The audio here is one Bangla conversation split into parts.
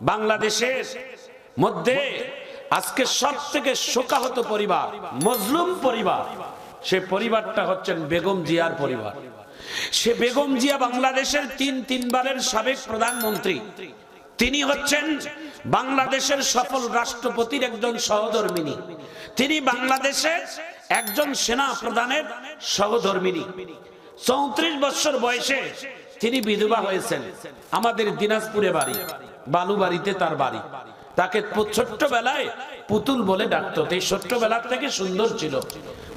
বাংলাদেশের মধ্যে আজকে সব থেকে শোকাহত পরিবার, মজলুম পরিবার, সে পরিবারটা হচ্ছেন বেগম জিয়ার পরিবার। সে বেগম জিয়া বাংলাদেশের তিন তিনবারের সাবেক প্রধানমন্ত্রী। তিনি হচ্ছেন বাংলাদেশের সফল রাষ্ট্রপতির একজন সহধর্মিনী। তিনি বাংলাদেশের একজন সেনা প্রধানের সহধর্মিনী। চৌত্রিশ বছর বয়সে তিনি বিধবা হয়েছেন। আমাদের দিনাজপুরে বাড়ি। বালুবাড়িতে তার বাড়ি। তাকে ছোট্টবেলায় পুতুল বলে ডাকতো। এই ছোট্টবেলার থেকে সুন্দর ছিল।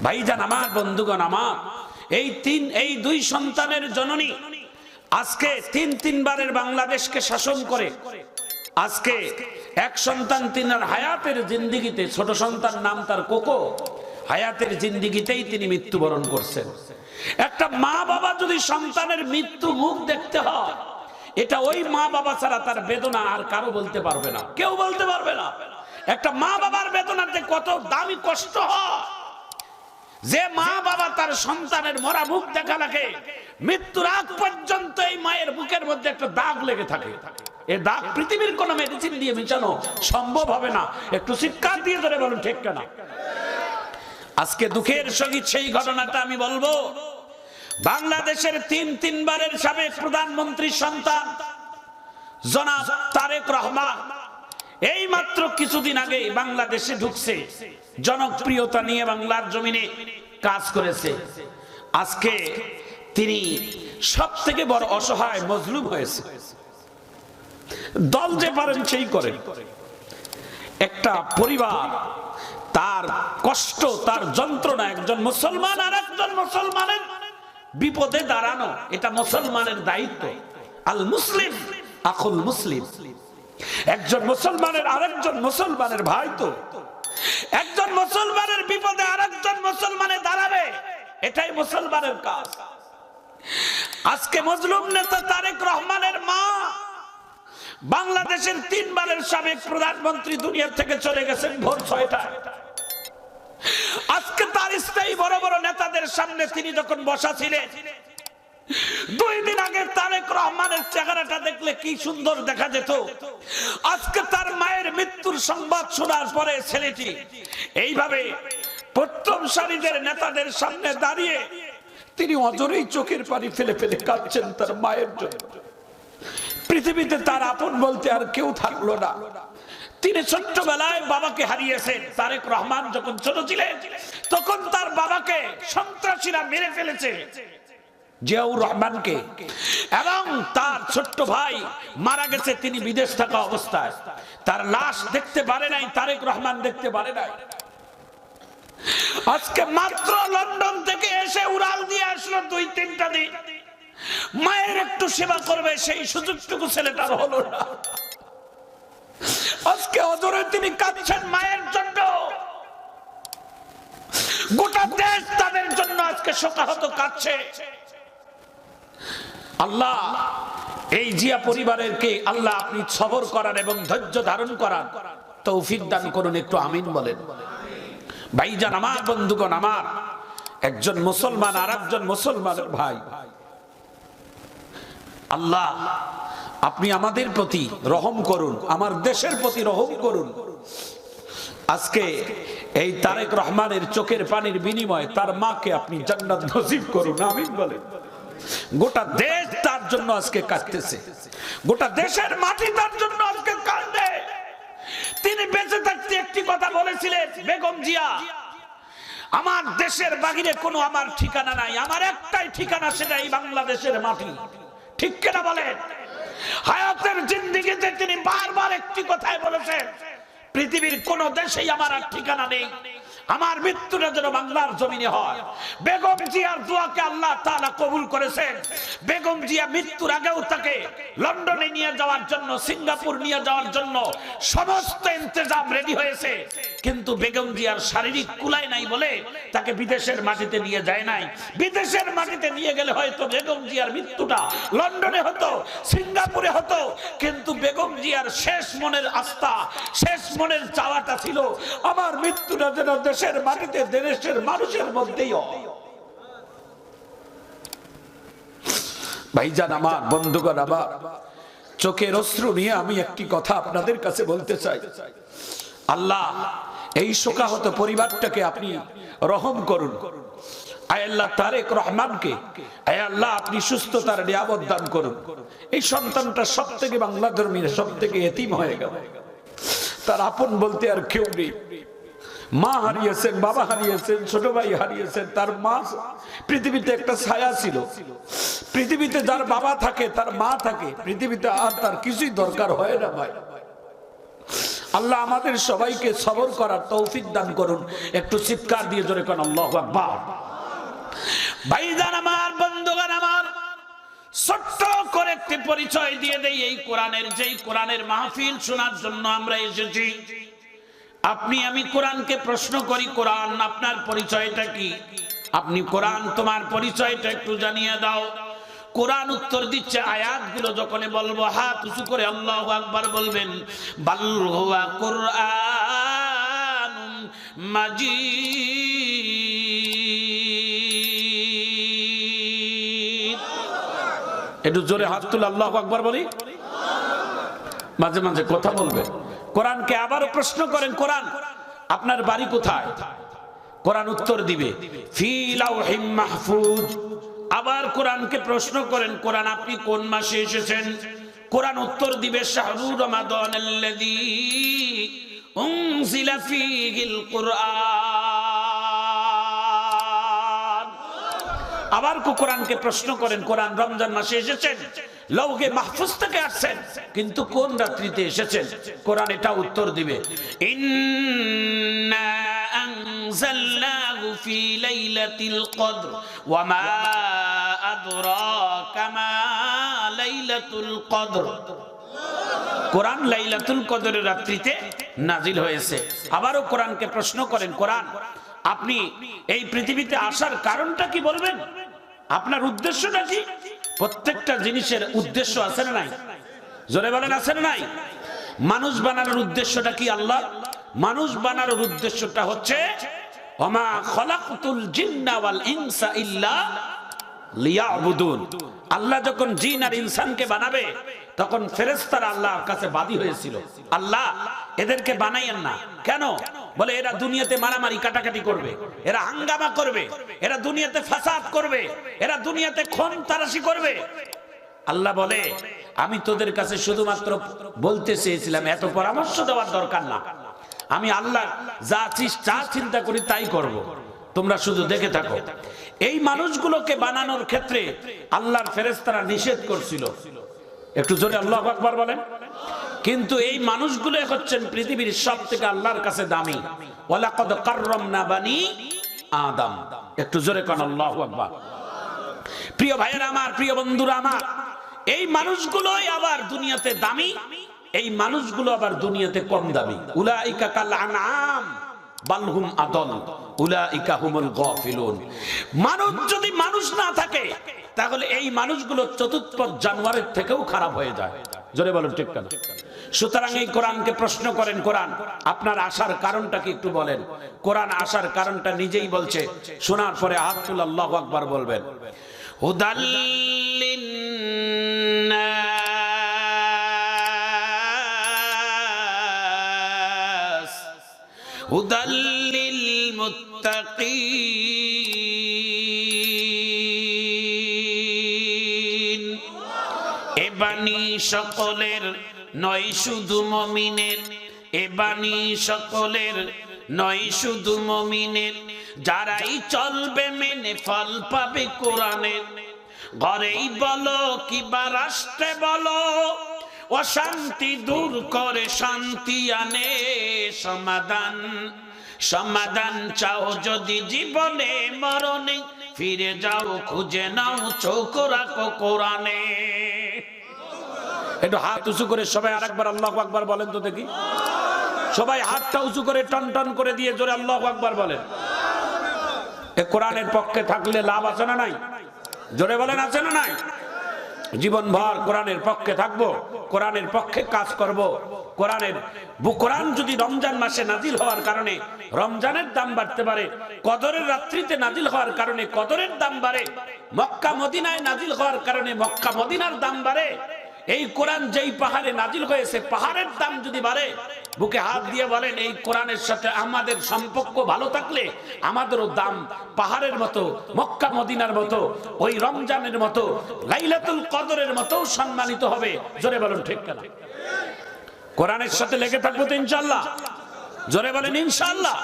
ভাইজান আমার, বন্ধুগণ আমার, এই তিন, এই দুই সন্তানের জননী আজকে তিন, তিনবারের বাংলাদেশকে শাসন করে, আজকে এক সন্তান তিনার হায়াতের জিন্দিগিতে, ছোট সন্তান নাম তার কোকো, হায়াতের জিন্দিগিতেই তিনি মৃত্যুবরণ করছেন। একটা মা বাবা যদি সন্তানের মৃত্যু মুখ দেখতে হয় এটা ওই মা বাবা ছাড়া তার বেদনা আর কারও বলতে পারবে না। কেউ বলতে পারবে না। একটা মা বাবার বেদনাতে কত দামি কষ্ট হয়। যে মা বাবা তার সন্তানের মরা মুখ দেখা লাগে, মৃত্যুর আগ পর্যন্ত এই মায়ের বুকের মধ্যে একটা দাগ লেগে থাকে। এ দাগ পৃথিবীর কোন মেডিসিন দিয়ে মিশানো সম্ভব হবে না। একটু শিক্ষা দিয়ে ধরে বলুন, ঠিক কেনা? আজকে দুঃখের সহিত সেই ঘটনাটা আমি বলব। বাংলাদেশের তিন তিনবারের সাবেক প্রধানমন্ত্রী সন্তান, জনাব তারেক রহমান। এই মাত্র কিছুদিন আগে বাংলাদেশে ঢুকছে, জনপ্রিয়তা নিয়ে বাংলার জমিনে কাজ করেছে। আজকে তিনি সব থেকে বড় অসহায় মজলুম হয়েছে। দল যে পারেন সেই করেন একটা পরিবার, তার কষ্ট, তার যন্ত্রণা, একজন মুসলমান আর একজন মুসলমানের বিপদে দাঁড়ানো, এটা মুসলমানের দায়িত্ব। আল মুসলিম, আকুল মুসলিম। একজন মুসলমানের আরেকজন মুসলমানের ভাই তো। একজন মুসলমানের বিপদে আরেকজন মুসলমানে দাঁড়াবে, এটাই মুসলমানের কাজ। আজকে মজলুম নেতা তারেক রহমানের মা বাংলাদেশের তিনবারের সাবেক প্রধানমন্ত্রী দুনিয়া থেকে চলে গেছেন ভোর ছয়টায়। আজকে তার স্থায়ী বড় বড় নেতাদের সামনে তিনি যখন বসা ছিলেন, দুই দিন আগে তারেক রহমানের চেহারাটা দেখলে কি সুন্দর দেখা যেত। আজকে তার মায়ের মৃত্যুর সংবাদ শোনার পরে ছেলেটি এইভাবে প্রথম সারিদের নেতাদের সামনে দাঁড়িয়ে তিনি অজরেই চোখের পানি ফেলে ফেলে কাঁদছেন তার মায়ের জন্য। পৃথিবীতে তার আপন বলতে আর কেউ থাকল না। তিনি ছোট্টবেলায় বাবাকে হারিয়েছেন। তারেক রহমান যখন ছোট ছিলেন, তখন তার বাবাকে সন্ত্রাসীরা মেরে ফেলেছে। জিয়াউর রহমানকে। এবং তার ছোট্ট ভাই মারা গেছে, তিনি বিদেশ থাকা অবস্থায়। তার লাশ দেখতে পারে নাই, তারেক রহমান দেখতে পারে নাই। আজকে মাত্র লন্ডন থেকে এসে উড়াল দিয়ে আসলো দুই তিনটা দিন। মায়ের একটু সেবা করবে, সেই সুযোগটুকু ছেলেটার হলো না। অদরে তিনি কাঁদছেন মায়ের জন্য। গোটা দেশ তাদের জন্য আজকে শোকাহত কাঁদছে। আল্লাহ, এই জিয়া পরিবারের কে আল্লাহ আপনি সবর করার এবং ধৈর্য ধারণ করার তৌফিক দান করুন, একটু আমিন বলেন। ভাইজান আমার, বন্ধুগণ আমার, একজন মুসলমান আর একজন মুসলমানের ভাই। আল্লাহ আপনি আমাদের প্রতি রহম করুন, আমার দেশের প্রতি রহম করুন। আজকে এই তারেক রহমানের চোখের পানির বিনিময়ে তার মাকে আপনি জান্নাত নসিব করুন, আমিন বলেন। গোটা দেশ তার জন্য আজকে কাঁদতেছে। গোটা দেশের মাটি তার জন্য আজকে কাঁদবে। তিনি বেঁচে থাকতে একটি কথা বলেছিলেন, বেগম জিয়া, আমার দেশের বাহিরে কোনো আমার ঠিকানা নাই, আমার একটাই ঠিকানা সেটাই বাংলাদেশের মাটি। ঠিক কেনা বলেন? হায়াতের জিন্দিগিতে তিনি বারবার একটি কথাই বলেছেন পৃথিবীর কোন দেশেই আমার আর ঠিকানা নেই। আমার মৃত্যুটা যেন বাংলার জমিনে হয়। বেগম জিয়ার দোয়াকে আল্লাহ তাআলা কবুল করেছেন। বেগম জিয়া মৃত্যুর আগেও তাকে লন্ডনে নিয়ে যাওয়ার জন্য, সিঙ্গাপুর নিয়ে যাওয়ার জন্য সমস্ত ইন্তজাম রেডি হয়েছে। কিন্তু বেগম জিয়ার শারীরিক কুলাই নাই বলে তাকে বিদেশের মাটিতে নিয়ে যায় নাই। বিদেশের মাটিতে নিয়ে গেলে হয়তো বেগম জিয়ার মৃত্যুটা লন্ডনে হতো, সিঙ্গাপুরে হতো। কিন্তু বেগম জিয়ার শেষ মনের আস্থা, শেষ মনের চাওয়াটা ছিল, আমার মৃত্যুটা যেন দেশের মাটিতে, দেশের মানুষের মধ্যেই ভাইজান আমার, বন্ধুগণ আমার, চোখের অশ্রু নিয়ে আমি একটি কথা আপনাদের কাছে বলতে চাই। আল্লাহ, এই শোকাহত পরিবারটাকে আপনি রহম করুন। আল্লাহ হয়ে তার আপন বলতে আর কেউ নেই। মা হারিয়েছেন, বাবা হারিয়েছেন, ছোট ভাই হারিয়েছেন, তার মা পৃথিবীতে একটা ছায়া ছিল। পৃথিবীতে যার বাবা থাকে, তার মা থাকে, পৃথিবীতে আর তার কিছুই দরকার হয় না ভাই। আল্লাহ আমাদের সবাইকে সবর করার তৌফিক দান করুন। একটু চিৎকার দিয়ে জোরে কোন, আল্লাহ আকবার। ভাইজান আমার বন্ধুগান আমার, ছোট্ট করে একটি পরিচয় দিয়ে দেই, এই কোরআনের, যেই কোরআনের মাহফিল শোনার জন্য আমরা এসেছি। আপনি, আমি কোরআনকে প্রশ্ন করি, কোরআন আপনার পরিচয়টা কি? আপনি কোরআন তোমার পরিচয়টা একটু জানিয়ে দাও। কোরআন উত্তর দিচ্ছে আয়াতগুলো যখন বলব, হাত উঁচু করে আল্লাহ আকবার বলবেন, বাল কোরআন মাজিদ। একটু জোরে হাত তুলে আল্লাহ আকবার বলি। মাঝে মাঝে কথা বলবে। কোরআনকে আবারও প্রশ্ন করেন, কোরআন, আপনার বাড়ি কোথায়? কোরআন উত্তর দিবে মাহফুজ। আবার কোরআনকে প্রশ্ন করেন, কোরআন আপনি কোন মাসে এসেছেন? কোরআন উত্তর দিবে শাহরুর আবার কোরআনকে প্রশ্ন করেন, কোরআন রমজান মাসে এসেছেন? লৌহে মাহফুজ থেকে আসছেন। কিন্তু কোন রাত্রিতে এসেছেন? কোরআন এটা উত্তর দিবে। লাইলাতিল কোরআন লাইলাতুল কদরের রাত্রিতে নাজিল হয়েছে। আবারও কোরআনকে প্রশ্ন করেন, কোরআন, আপনি এই পৃথিবীতে আসার কারণটা কি বলবেন? আপনার উদ্দেশ্যটা কি? প্রত্যেকটা জিনিসের উদ্দেশ্য আছে না নাই? জোরে বলেন, আছে না নাই? মানুষ বানানোর উদ্দেশ্যটা কি আল্লাহ? মানুষ বানানোর উদ্দেশ্যটা হচ্ছে, ওমা খলাকতুল জিন্না ওয়াল ইনসা ইল্লা আল্লাহ যখন জিন আর ইনসানকে বানাবে, তখন ফেরেশতারা আল্লাহর কাছে বাদী হয়েছিল। আল্লাহ, এদেরকে বানাইয়েন না। কেন? বলে এরা দুনিয়াতে মারামারি, কাটাকাটি করবে। এরা হাঙ্গামা করবে। এরা দুনিয়াতে ফাসাদ করবে। এরা দুনিয়াতে খুন তারাশি করবে। আল্লাহ বলে, আমি তোদের কাছে শুধুমাত্র বলতে চেয়েছিলাম, এত পরামর্শ দেওয়ার দরকার না। আমি আল্লাহ যা চিস- যা চিন্তা করি, তাই করব। তোমরা শুধু দেখে থাকো। এই মানুষগুলোকে বানানোর ক্ষেত্রে আল্লাহর ফেরেস্তারা নিষেধ করছিল। একটু জোরে আল্লাহ আকবার বলেন। কিন্তু এই মানুষগুলো হচ্ছেন পৃথিবীর সব থেকে আল্লাহর কাছে দামি। কাররামনা বানি আদম। একটু জোরে কোন আল্লাহু আকবার। প্রিয় ভাইয়েরা আমার, প্রিয় বন্ধুরা আমার, এই মানুষগুলোই আবার দুনিয়াতে দামি, এই মানুষগুলো আবার দুনিয়াতে কম দামি। উলাইকা কাল আনআম। বালহুম আদল উলাইকা হুমুল গাফিলুন। মানুষ যদি মানুষ না থাকে, তাহলে এই মানুষগুলো জানোয়ারের থেকেও খারাপ হয়ে যায়। জোরে বলুন, ঠিক কেন? সুতরাং এই কোরআনকে প্রশ্ন করেন, কোরআন, আপনার আসার কারণটা কি একটু বলেন? কোরআন আসার কারণটা নিজেই বলছে। শোনার পরে হাত তুলে আল্লাহ আকবার বলবেন হুদাল্লিন হুদাল্লিল মুত্তাকিন। এ বাণী সকলের নয় শুধু মমিনের, এ বাণী সকলের নয় শুধু মমিনের। যারাই চলবে মেনে ফল পাবে কোরআনের। ঘরেই বলো কিবা রাষ্ট্রে বলো অশান্তি দূর করে শান্তি আনে সমাধান। সমাধান চাও যদি জীবনে মরণে, ফিরে যাও, খুঁজে নাও, চোখ রাখো কোরআনে। একটু হাত উঁচু করে সবাই আরেকবার আল্লাহ আকবার বলেন তো দেখি। সবাই হাতটা উঁচু করে টন টন করে দিয়ে জোরে আল্লাহ আকবার বলেন। কোরআনের পক্ষে থাকলে লাভ আছে না নাই? জোরে বলেন, আছে না নাই? জীবন ভর কোরআনের পক্ষে থাকব, কোরআনের পক্ষে কাজ করব। কোরআনের কোরআন যদি রমজান মাসে নাজিল হওয়ার কারণে রমজানের দাম বাড়তে পারে, কদরের রাত্রিতে নাজিল হওয়ার কারণে কদরের দাম বাড়ে, মক্কা মদিনায় নাজিল হওয়ার কারণে মক্কা মদিনার দাম বাড়ে এই কোরআন যেই পাহাড়ে নাজিল হয়েছে, পাহাড়ের দাম যদি বাড়ে, বুকে হাত দিয়ে বলেন, এই কোরআনের সাথে আমাদের সম্পর্ক ভালো থাকলে আমাদেরও দাম পাহাড়ের মতো, মক্কা, মদিনার মতো, ওই রমজানের মতো, লাইলাতুল কদরের মতো সম্মানিত হবে। জোরে বলুন, ঠিক কেনা? কোরআনের সাথে লেগে থাকব তো ইনশাল্লাহ জোরে বলেন ইনশাল্লাহ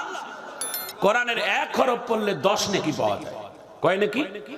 কোরআনের এক হরফ পড়লে দশ নেকি পাওয়া যায়। কয় নাকি?